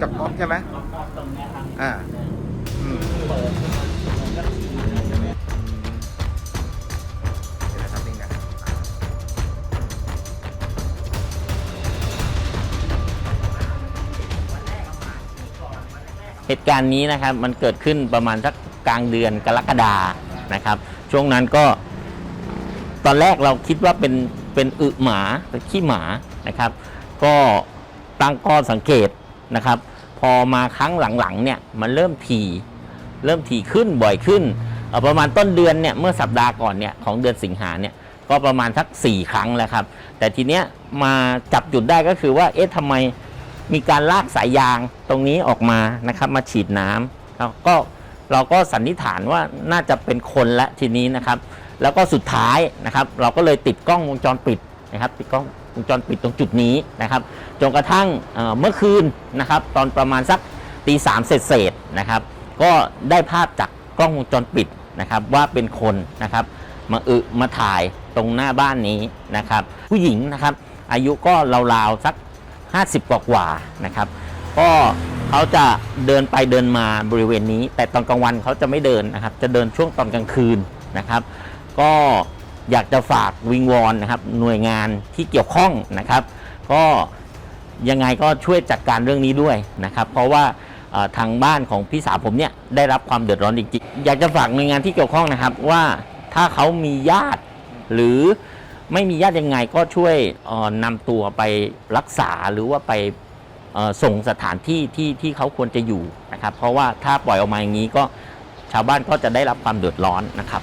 จากก๊อกใช่ไหมอ่าเปิดมันใช่ไหมเดี๋ยวนะครับนี่นะเหตุการณ์นี้นะครับมันเกิดขึ้นประมาณสักกลางเดือนกรกฎานะครับ ช่วงนั้นก็ตอนแรกเราคิดว่าเป็นเป็นอึหมาเป็นขี้หมานะครับ ก็ตั้งข้อสังเกต นะครับ พอมาครั้งหลังๆเนี่ยมันเริ่มถี่เริ่มถี่ขึ้นบ่อยขึ้นประมาณต้นเดือนเนี่ยเมื่อสัปดาห์ก่อนเนี่ยของเดือนสิงหาเนี่ยก็ประมาณสัก 4 ครั้งแล้วครับ แต่ทีเนี้ยมาจับจุดได้ก็คือว่าเอ๊ะทำไมมีการลากสายยางตรงนี้ออกมานะครับ มาฉีดน้ำแล้วก็เราก็สันนิษฐานว่าน่าจะเป็นคนละทีนี้นะครับ แล้วก็สุดท้ายนะครับ เราก็เลยติดกล้องวงจรปิด นะครับติดกล้องวงจรปิดตรงจุดนี้นะครับจนกระทั่งเเมื่อคืนนะครับตอนประมาณสักตีสามเศษๆนะครับก็ได้ภาพจากกล้องวงจรปิดนะครับว่าเป็นคนนะครับมาอึมาถ่ายตรงหน้าบ้านนี้นะครับผู้หญิงนะครับอายุก็ราวๆสัก 50 กว่ากว่านะครับก็เขาจะเดินไปเดินมาบริเวณนี้ แต่ตอนกลางวันเขาจะไม่เดินนะครับจะเดินช่วงตอนกลางคืนนะครับ ก็ อยากจะฝากวิงวอนนะครับหน่วยงานที่เกี่ยวข้องนะครับ ก็ยังไงก็ช่วยจัดการเรื่องนี้ด้วยนะครับ เพราะว่าทางบ้านของพี่สาวผมเนี่ยได้รับความเดือดร้อนจริงๆอยากจะฝากหน่วยงานที่เกี่ยวข้องนะครับว่าถ้าเขามีญาติหรือไม่มีญาติยังไงก็ช่วยนำตัวไปรักษาหรือว่าไปส่งสถานที่ที่ที่เขาควรจะอยู่นะครับ เพราะว่าถ้าปล่อยออกมาอย่างนี้ก็ชาวบ้านก็จะได้รับความเดือดร้อนนะครับ